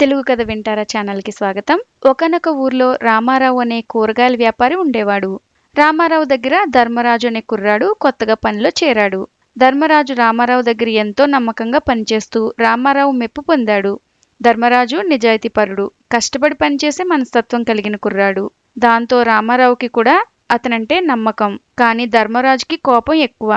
తెలుగు కథ వింటారా ఛానల్కి స్వాగతం. ఒకనొక ఊర్లో రామారావు అనే కూరగాయల వ్యాపారి ఉండేవాడు. రామారావు దగ్గర ధర్మరాజు అనే కుర్రాడు కొత్తగా పనిలో చేరాడు. ధర్మరాజు రామారావు దగ్గర ఎంతో నమ్మకంగా పనిచేస్తూ రామారావు మెప్పు పొందాడు. ధర్మరాజు నిజాయితీపరుడు కష్టపడి పనిచేసే మనస్తత్వం కలిగిన కుర్రాడు. దాంతో రామారావుకి కూడా అతనంటే నమ్మకం కానీ ధర్మరాజుకి కోపం ఎక్కువ.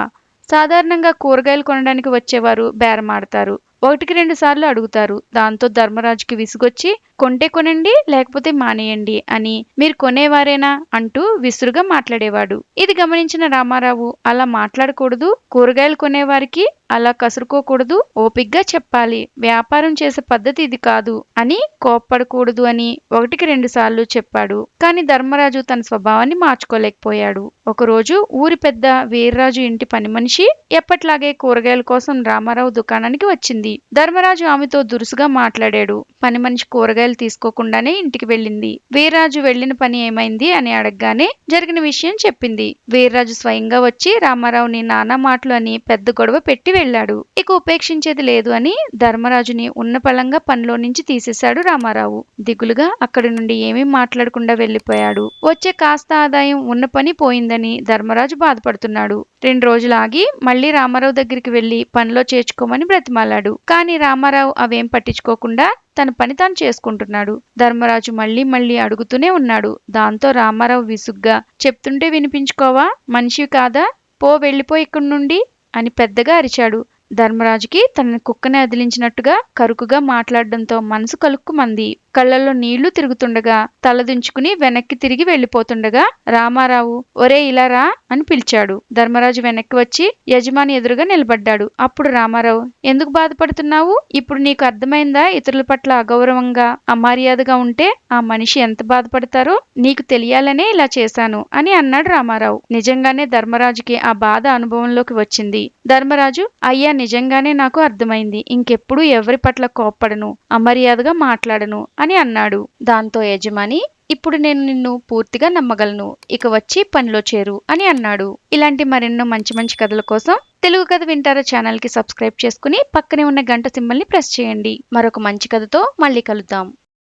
సాధారణంగా కూరగాయలు కొనడానికి వచ్చేవారు బేరమాడతారు. ఒకటికి రెండు సార్లు అడుగుతారు. దాంతో ధర్మరాజుకి విసుగొచ్చి కొంటే కొనండి లేకపోతే మానేయండి అని మీరు కొనేవారేనా? అంటూ విసురుగా మాట్లాడేవాడు. ఇది గమనించిన రామారావు అలా మాట్లాడకూడదు కూరగాయలు కొనేవారికి అలా కసురుకోకూడదు ఓపిగ్గా చెప్పాలి. వ్యాపారం చేసే పద్ధతి ఇది కాదు అని కోప్పడకూడదు అని ఒకటికి రెండు సార్లు చెప్పాడు. కానీ ధర్మరాజు తన స్వభావాన్ని మార్చుకోలేకపోయాడు. ఒకరోజు ఊరి పెద్ద వీర్రాజు ఇంటి పని మనిషి ఎప్పట్లాగే కూరగాయల కోసం రామారావు దుకాణానికి వచ్చింది. ధర్మరాజు ఆమెతో దురుసుగా మాట్లాడాడు. పని మనిషి కూరగాయలు తీసుకోకుండానే ఇంటికి వెళ్ళింది. వీర్రాజు వెళ్ళిన పని ఏమైంది అని అడగగానే జరిగిన విషయం చెప్పింది. వీర్రాజు స్వయంగా వచ్చి రామారావుని నానా మాటలు అని పెద్ద గొడవ పెట్టి వెళ్ళాడు. ఇక ఉపేక్షించేది లేదు అని ధర్మరాజుని ఉన్న పలంగా పనిలో నుంచి తీసేశాడు రామారావు. దిగులుగా అక్కడి నుండి ఏమీ మాట్లాడకుండా వెళ్ళిపోయాడు. వచ్చే కాస్త ఆదాయం ఉన్న పని పోయిందని ధర్మరాజు బాధపడుతున్నాడు. రెండు రోజులు ఆగి మళ్ళీ రామారావు దగ్గరికి వెళ్ళి పనిలో చేర్చుకోమని బ్రతిమాలాడు. కానీ రామారావు అవేం పట్టించుకోకుండా తన పని తాను చేసుకుంటున్నాడు. ధర్మరాజు మళ్ళీ మళ్ళీ అడుగుతూనే ఉన్నాడు. దాంతో రామారావు విసుగ్గా చెప్తుంటే వినిపించుకోవా? మనిషి కాదా? పో వెళ్ళిపో ఇక్కడి నుండి అని పెద్దగా అరిచాడు. ధర్మరాజుకి తన కుక్కని అదిలించినట్టుగా కరుకుగా మాట్లాడడంతో మనసు కలుక్కుమంది. కళ్ళల్లో నీళ్ళు తిరుగుతుండగా తలదించుకుని వెనక్కి తిరిగి వెళ్ళిపోతుండగా రామారావు ఒరే ఇలా రా అని పిలిచాడు. ధర్మరాజు వెనక్కి వచ్చి యజమాని ఎదురుగా నిలబడ్డాడు. అప్పుడు రామారావు ఎందుకు బాధపడుతున్నావు? ఇప్పుడు నీకు అర్థమైందా? ఇతరుల పట్ల అగౌరవంగా అమర్యాదగా ఉంటే ఆ మనిషి ఎంత బాధపడతారో నీకు తెలియాలనే ఇలా చేశాను అని అన్నాడు రామారావు. నిజంగానే ధర్మరాజుకి ఆ బాధ అనుభవంలోకి వచ్చింది. ధర్మరాజు అయ్యా నిజంగానే నాకు అర్థమైంది. ఇంకెప్పుడు ఎవరి పట్ల కోప్పడను అమర్యాదగా మాట్లాడను అని అన్నాడు. దాంతో యజమాని ఇప్పుడు నేను నిన్ను పూర్తిగా నమ్మగలను ఇక వచ్చి పనిలో చేరు అని అన్నాడు. ఇలాంటి మరెన్నో మంచి మంచి కథల కోసం తెలుగు కథ వింటారా ఛానల్కి సబ్స్క్రైబ్ చేసుకుని పక్కనే ఉన్న గంట సింబల్ని ప్రెస్ చేయండి. మరొక మంచి కథతో మళ్ళీ కలుద్దాం.